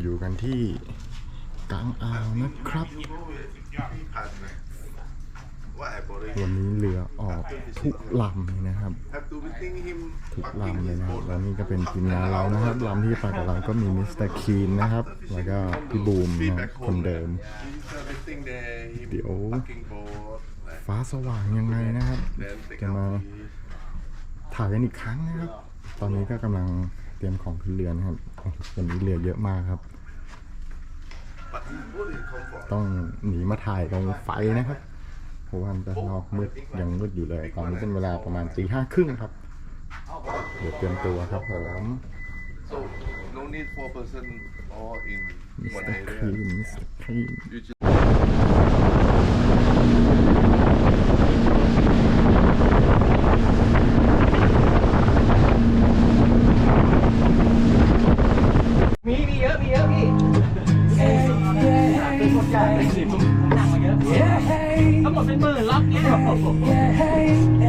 อยู่กันที่กลางอ่าวนะครับ วันนี้เรือออกทุกลำเลยนะครับ ทุกลำเลยนะครับแล้วนี่ก็เป็นทีมงานเรานะครับลำที่ไปกับเราก็มีมิสเตอร์คีนนะครับ แล้วก็พี่บูมนะคนเดิม เดี๋ยวฟ้าสว่างยังไงนะครับ จะมาถ่ายกันอีกครั้งนะครับ ตอนนี้ก็กำลังเตรียมของขึ้นเรือนะครับ วันนี้เรือเยอะมากครับ but he put in comfort ต้องหนีมาถ่ายตรงไฟนะครับเพราะว่าด้านนอกมืดยังมืดอยู่เลย ตอนนี้เป็นเวลาประมาณตีห้าครึ่งครับ เดี๋ยวเตรียมตัวครับผม so no need four person all in มิส one เตอร์ค area เป็นคนใหญ่ผมสั่งมาเยอะ ทั้งหมดเป็นหมื่นล็อกเนี้ย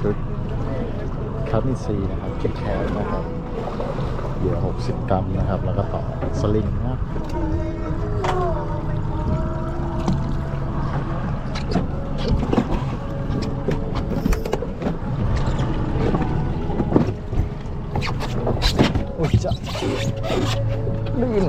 ชุดคัตมิซีนะครับคิดแคสนะครับเหยื่อ60 กรัมนะครับ แล้วก็ต่อสลิงนะโอ้ยจะลื่น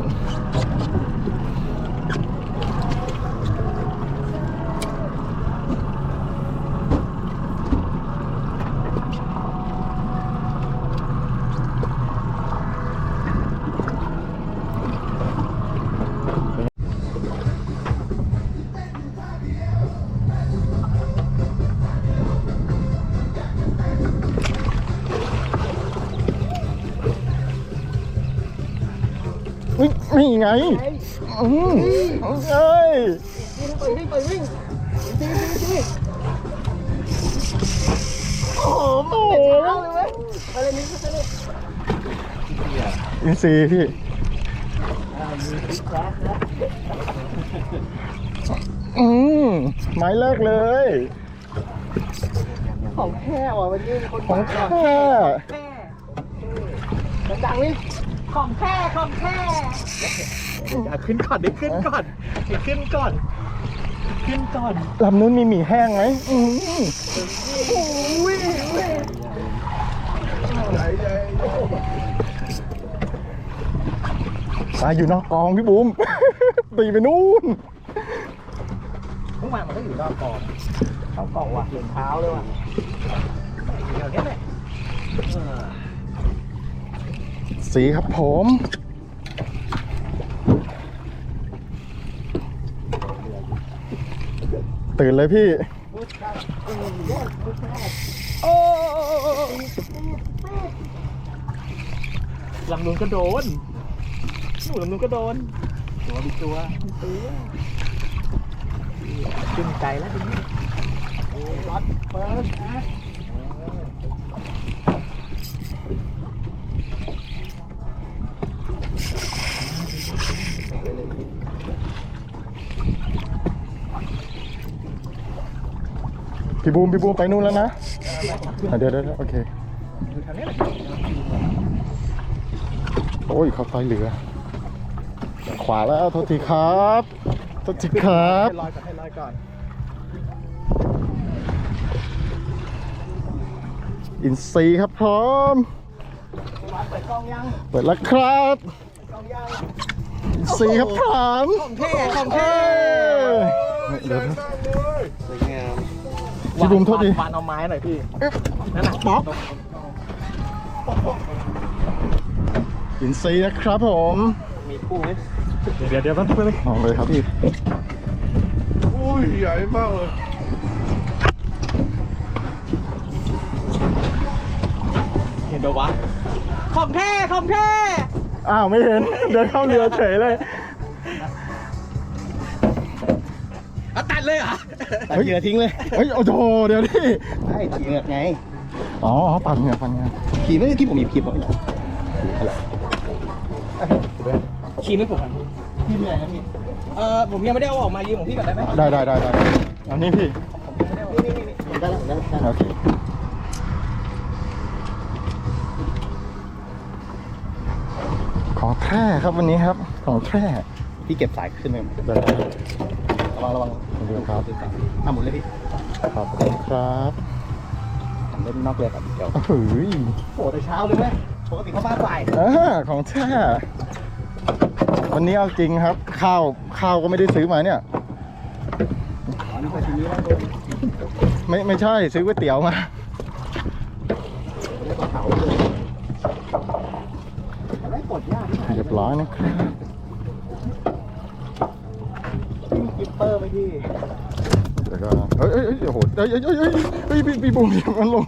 วิ่งนี่ไงอืมเอ้ยโอ้โหอินซีย์พี่อืมไม้เลิกเลย ของแท้ว่ะวันนี้มีคนของแท้ดังๆนี่ ของแท้ของแท้อย่าขึ้นก่อนไดิขึ้นก่อนอย่ขึ้นก่อน ขึ้นก่อนลำนู้นมีหมี่แห้งไหมอืมปลาอยู่นอกกองพี่บุ๋ม ตีไปนู่นทุกวันมันก็อยู่รอบกองเขากองว่ะรองเท้าเลยว่ะเดี๋ยวนี้แหละ สีครับผมตื่นเลยพี่ ลำนูนก็โดนหนูลำนูนก็โดน ตัวดิตัวตัวขึ้นใจแล้วทีนี้รัดเปิดนะ พี่บูมพี่บูมไปนู่นแล้วนะอะเดี๋ยวเดี๋ยวเดี๋ยวโอเคอยู่แถวนี้แหละโอ้ยเขาไฟเหลือ ขวาแล้วโทษทีครับโทษทีครับ ให้ลอยก่อนให้ลอยก่อน อินซีย์ครับพร้อมวางเปิดกล้องยัง เปิดแล้วครับ กล้องยัง อินซีย์ครับพร้อมของแท้ของแท้เอ้ยเดี๋ยวนะสวยงามพี่บุ๋มโทษทีวานเอาไม้หน่อยพี่นั่นน่ะป๊อกอินซีย์นะครับผมมีคู่ไหมเดี๋ยวเดี๋ยวแป๊บนึงมองเลยครับพี่อุ้ยใหญ่มากเลยเห็นปะวะของแท้ของแท้ อ้าวไม่เห็น เดินเข้าเรือเฉยเลยเอาตัดเลยเหรอตัดเหยื่อทิ้งเลยเฮ้ยโอ้โหเดี๋ยวดิไอ้ตัดเหงือกไง อ๋อปั่นเหงื่อปั่นเหงื่อขี่ไม่ได้ที่ผมหยิบขี่ผมไม่ได้ขี่ไม่ผมพี่เหนื่อยนะพี่เออผมยังไม่ได้เอาออกมายืมของพี่ก่อนได้ไหมได้ได้ได้ได้อันนี้พี่ได้แล้วได้แล้วโอเค ของ แท้ครับวันนี้ครับของแท้พี่เก็บสายขึ้นไปได้ระวังระวังเรือครับทำหมุนเลยพี่ขอบคุณครับผมเล่นนอกเรือกับเดี๋ยวเฮ้ยโอ้แต่เช้าเลยไหมปกติเขามาบ่ายอ่าของแท้วันนี้เอาจริงครับ ข้าวข้าวก็ไม่ได้ซื้อมาเนี่ยอ๋อนี่ก็ทีนี้แล้วไม่ไม่ใช่ซื้อก๋วยเตี๋ยวมา ได้กดยากที่ไหน เรียบร้อยนะครับพี่มีกิปเปอร์ไหมพี่เดี๋ยวก็เฮ้ยเฮ้ยเฮ้ยโอ้โหเฮ้ยเฮ้ยเฮ้ยเฮ้ยเฮ้ยพี่พี่บุ้มอย่ามันลง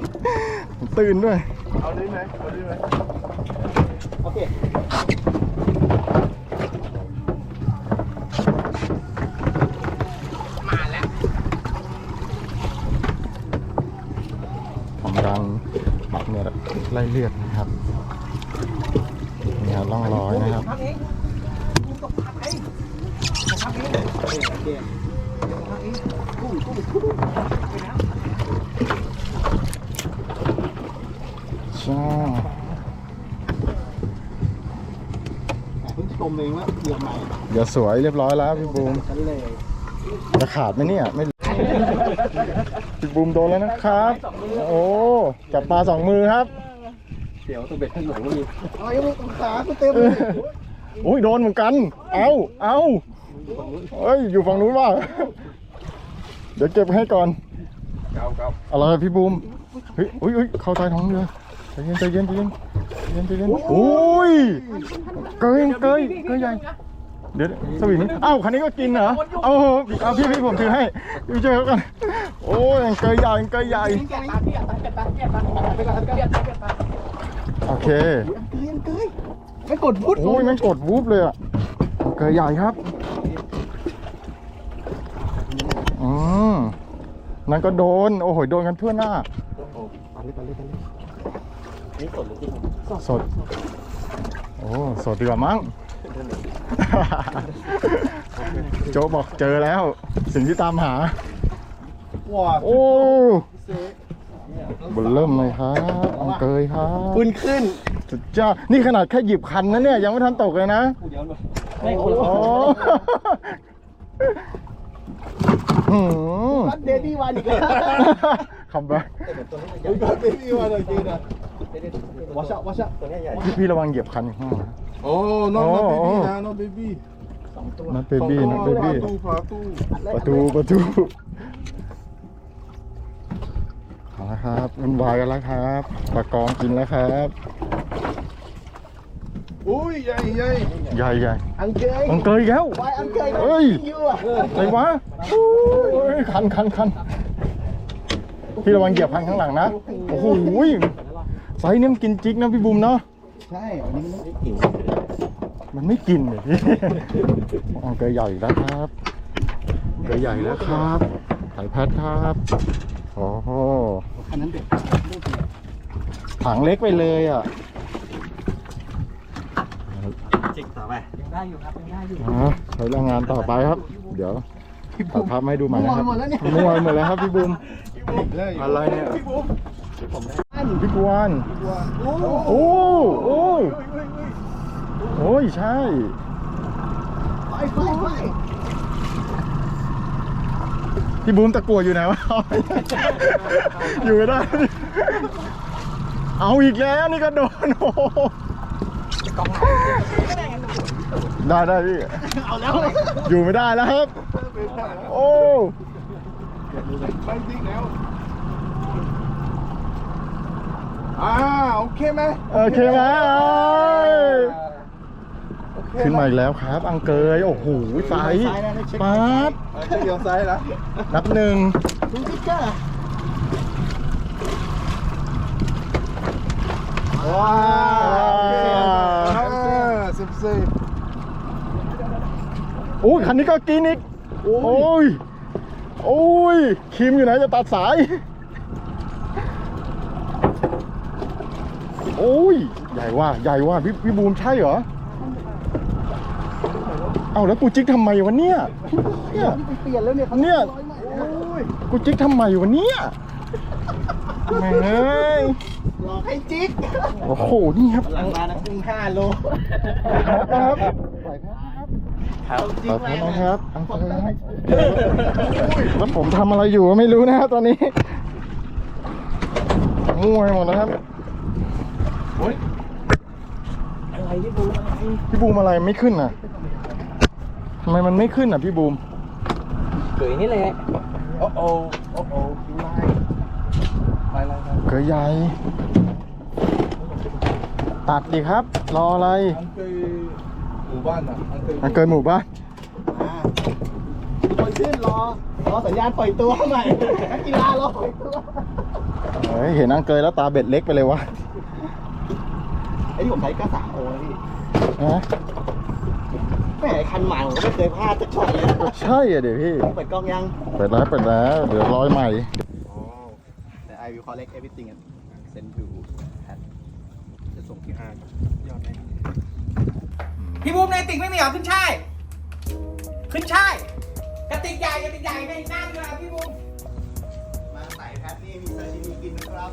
ตื่นด้วย เอาได้ไหมเอาได้ไหมโอเคมาแล้วทำการปรับเนี่ยไล่เลือดนะ ใช่เพิ่งชมเองว่าเรือใหม่เดี๋ยวสวยเรียบร้อยแล้วพี่บูมฉันเลยจะขาดไหมเนี่ยไม่พี่บูมโดนแล้วนะครับ โอ้จับปลาสองมือครับเดี๋ยวตัวเบ็ดท่านหลงมีอ๋อยังมีตรงขากูเต็มออโอ้ยโดนเหมือนกัน เอาเอา เอ้ย อยู่ฝั่งนู้นว่า เดี๋ยวเก็บให้ก่อนครับครับอะไรพี่บูมเฮ้ยอุ้ยอุ้ยเข้าใต้ท้องเรือใจเย็นใจเย็นใจเย็นใจเย็นใจเย็นโอ้ย เกยเกยเกยใหญ่เดี๋ยวสวิงอ้าวคันนี้ก็กินเหรอ เอาเอาพี่พี่ผมถือให้พี่ช่วยเขากันโอ้ยเกยใหญ่เกยใหญ่แกะตาพี่อะตาแกะตาแกะตาไปก่อนแกะตาแกะตาโอเคเกยเกยไม่กดพุทธโอ้ยแมันกดวูบเลยอะเกยใหญ่ครับ อืมนั่นก็โดน โอ้โหโดนกันทั่วหน้าตันเลยตันเลยตันเลยนี่กดหรือจริงสด โอ้สดดีกว่ามั้ง โจกบอกเจอแล้ว สิ่งที่ตามหา ว้าโอ้บนเริ่มเลยครับอังเกยครับคุณขึ้นสุดยอดนี่ขนาดแค่หยิบคันนะเนี่ย ยังไม่ทันตกเลยนะเดี๋ยวไม่คนละ โอ้หืมบัตเดดี้วันอีกแล้วคัมแบ็คบัตเดดี้วันจริงนะวอชวอชตัวนี้ใหญ่พี่พี่ระวังเหยียบคันข้างหน้านะโอ้น้องโอ้น้องเบโอ้บี้นะน้องเบบี้นัดเบบี้นัดเบบี้ตู้ฝาตู้ประตูประตูเอาละครับวุ่นวายกันแล้วครับปลากองกินแล้วครับ อุ้ยใหญ่ใหญ่ใหญ่ใหญ่อังเกยอังเกยแล้ววายอังเกยเฮ้ยยูอะอะไรวะโอ้ยคันคันคันพี่ระวังเหยียบคันข้างหลังนะโอ้โหไซส์นี่มันกินจิกนะพี่บุ๋มเนาะใช่วันนี้มันไม่ได้กินมันไม่กินเลยพี่อังเกยใหญ่แล้วครับอังเกยใหญ่แล้วครับสายแพทครับโอ้โหอันนั้นเด็กถังเล็กไปเลยอะ จิกต่อไปยังได้อยู่ครับยังได้อยู่อะใช้แรงงานต่อไปครับ เดี๋ยวตัดภาพมาให้ดูใหม่นะครับมั่วหมดแล้วเนี่ยมั่วหมดแล้วครับพี่บุ๋มได้อะไรเนี่ยพี่บุ๊มพี่กวนโอ้โอ้โอ้โอ้ยใช่ไฟไฟไฟพี่บูมตะกัวอยู่ไหนวะ อยู่ไม่ได้ เอาอีกแล้วนี่ก็โดนโอ้ โหได้ได้พี่ เอาแล้วอยู่ไม่ได้แล้วครับ โอ้ไม่จริงแล้วอ่าโอเคไหมโอเคไหมเอ้ยขึ้นมาอีกแล้วครับอังเกยโอ้โหไซส์ป๊าดเดี๋ยวซ้ายนะนับหนึ่งดู ทิกเกอร์ว้าวอ่าอ่าเซฟโอ้ยคันนี้ก็กินอีกโอ้ย โอ้ยคิมอยู่ไหนจะตัดสาย โอ้ย ใหญ่ว่าใหญ่ว่าพี่พี่บูมใช่เหรอ เอ้าแล้วกูจิกทำไมวะเนี่ยเนี่ยเปลี่ยนแล้วเนี่ยเขาเนี่ย ร้อยใหม่โอ้ยกูจิกทำไมวะเนี่ยแม่งเอ้ยห ลอกให้จิ๊กโอ้โห นี่ครับหลังมานะครึ่งห้าโลครับปล่อยครับครับปล่อยครับอังเกยครับแล้วผมทำอะไรอยู่ก็ไม่รู้นะครับตอนนี้มั่วไปหมดนะครับอะไรที่บูมอะไรพี่บูมอะไรไม่ขึ้นอะทำไมมันไม่ขึ้นอะพี่บูมเกยนี่แหละโอ้โอ้โอ้โอ้ดูไล่ไล่ไล่ไล่เกยใหญ่ ตัดดิครับ รออะไร อันเคยหมู่บ้านอะอันเคยมันเกินหมู่บ้านอ่าคนขึ้นรอ รอสัญญาณปล่อยตัวใหม่นักกีฬารอปล่อยตัว เฮ้ยเห็นอังเกยแล้วตาเบ็ดเล็กไปเลยวะไอ้ที่ผมใช้ก็สามโอนะพี่นะแหมคันใหม่ผมก็ไม่เคยพลาดสักช็อตเลยนะใช่อะเดี๋ยวพี่ เปิดกล้องยัง เปิดแล้วเปิดแล้วเดี๋ยวร้อยใหม่ แต่ I will collect everything and send to Pat จะส่งที่ห้าง ยอดไหมพี่บูมในติ่งไม่มีเหรอขึ้นช่ายขึ้นช่ายกระติกใหญ่กระติกใหญ่ในน้ำเลยพี่บูมมาใส่แพทนี่มีซาชิมิกินนะครับ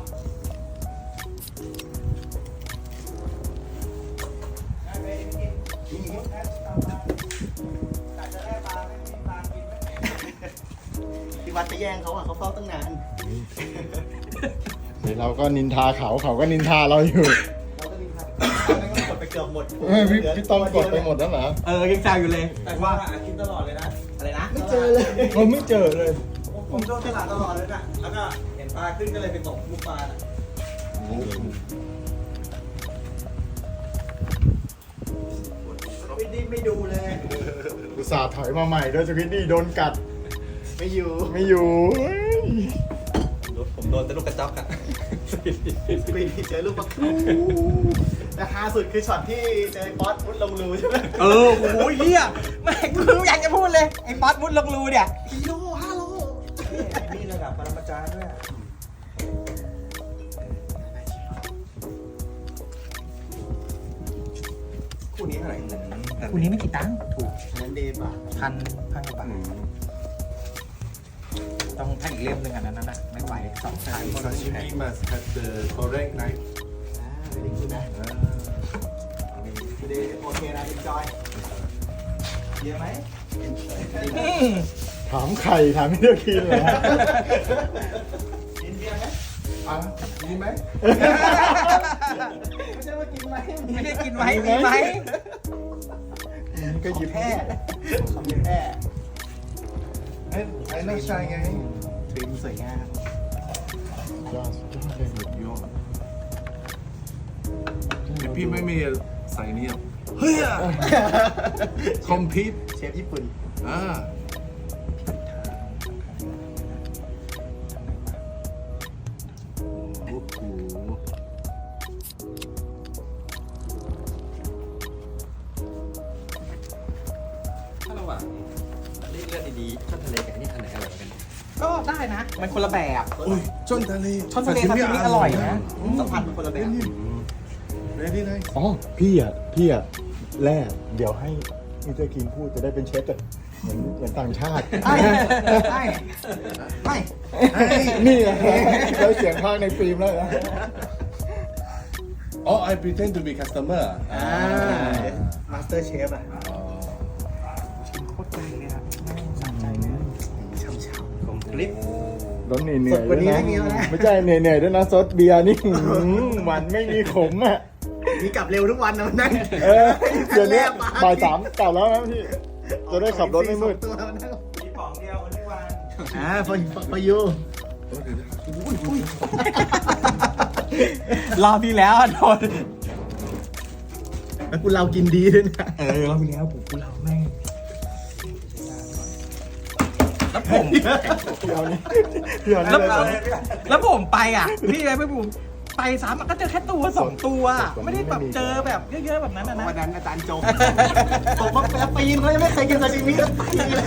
ที่วัดไปแย่งเขาอะเขาเฝ้าตั้งนาน เดี๋ยวเราก็นินทาเขาเขาก็นินทาเราอยู่ เกือบหมดเฮ้ยพี่พี่ต้องกดไปหมดแล้วเหรอเออยังแซวอยู่เลย แต่ว่าคิดตลอดเลยนะ อะไรนะ ไม่เจอเลย เราไม่เจอเลย ผมโดนตลาดตลอดเลยนะแล้วก็เห็นปลาขึ้นก็เลยไปตกลูกปลาน่ะไม่ได้ไม่ดูเลย อุตส่าห์ถอยมาใหม่ด้วยสควิตดี้โดนกัด ไม่อยู่ ไม่อยู่เฮ้ยผมโดนแต่ลูกกระจอกอะ สปีดที่เจอลูกปลาทูแต่ฮาสุดคือช็อตที่เจอป๊อตมุดลงรูใช่ไหมเออโอ้ยเฮียแม่งกูอยากจะพูดเลยไอ้ป๊อตมุดลงรูเนี่ยกิโลห้าโลนี่ระดับปรมาจารย์ด้วยคู่นี้เท่าไหร่คุณนี้ไม่กี่ตังค์ถูกอันนั้นเดย์ป่ะพันพันกว่าบาท ต้องถ้าอีกเล่มหนึ่งอันนั้นน่ะไม่ไหวสองสาย Sashimi must have the correct knife อ่าไม่ได้คุณนะเดย์โอเคนะเอ็นจอยเยอะไหมถามไข่ถามไม่เลือกกินเหรอกินเบียร์ไหมอะมีไหมไม่ใช่ว่ากินไหมไม่ได้กินไหมมีไหมก็หยิบแพ้ของแพ้เอ้ยไอ้น้องชายไงถึงสวยงามยอดสุดยอดเลยโยนเดี๋ยวพี่ไม่มีใส่เนี่ยเฮ้ยคอมพิวเชฟญี่ปุ่นอ่า ก็ได้นะ มันคนละแบบโอ้ยช่อนทะเลช่อนทะเลซาซิมิอร่อยนะสัมผัสเป็นคนละแบบเรดี้ไนอ๋อพี่อะพี่อะแรกเดี๋ยวให้มิสเตอร์กินพูดจะได้เป็นเชฟแบบเหมือนเหมือนต่างชาติไม่ไม่ไม่นี่ไงได้เสียงภาคในฟิล์มแล้วนะอ๋อ I pretend to be customer อ่ามาสเตอร์เชฟอะโคตรใจเลยครับแม่งสั่งใจเลยช่ำช่ผมคลิป แล้วเหนื่อยเหนื่อยสดกว่านี้ด้วยไม่มีแล้วนะไม่ใช่เหนื่อยเหนื่อยด้วยนะซดเบียร์นี่หืมมันไม่มีขมอะๆมีกลับเร็วทุกวันนะมันนั่งเออเดี๋ยวนี้บ่ายสามกลับแล้วนะพี่จะได้ขับรถไม่มืดตัวแล้วนะมีป๋องเดียวทุกวันอ่าพอพอยูรอบที่แล้วอะโดนแล้วกูเรากินดีด้วยนะเออรอบที่แล้วผมกูเรา แม่งแล้วผมพี่เอานี่พี่เอานี่แล้วเลยเหรอแล้วผมไปอะ พี่ไอ้พี่ผมไปซ้ำอะก็เจอแค่ตัวสองตัว ไม่ได้แบบเจอแบบเยอะๆแบบนั้นนะนะวันนั้นอาจารย์โจงผมมาแปะปีนเขายังไม่เคยกินซาชิมิสักทีเลย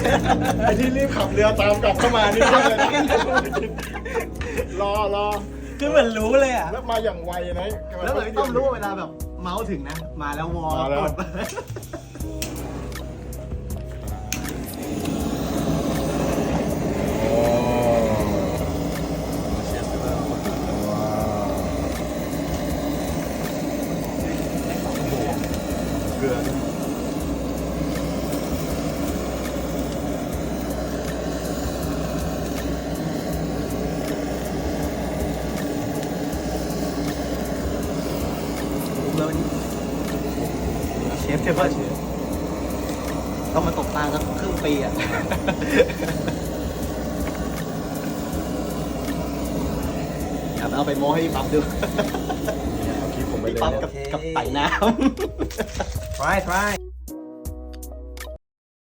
ไอ้ที่รีบขับเรือตามกลับเข้ามานี่ก็เลยนะรอรอคือเหมือนรู้เลยอะ แล้วมาอย่างไวนะแล้วเหมือนพี่ต้อมรู้ว่าเวลาแบบเมาส์ถึงนะ มาแล้ววอลมาแล้วกด เชฟเทเบิลเชฟต้องมาตกตาสักครึ่งปีอะ อย่าเอา ไปโม้ให้พี่ปั๊บดูเอาคลิปผมไปพี่เลยปั๊บเนี่ยกับกับไต่น้ำ try try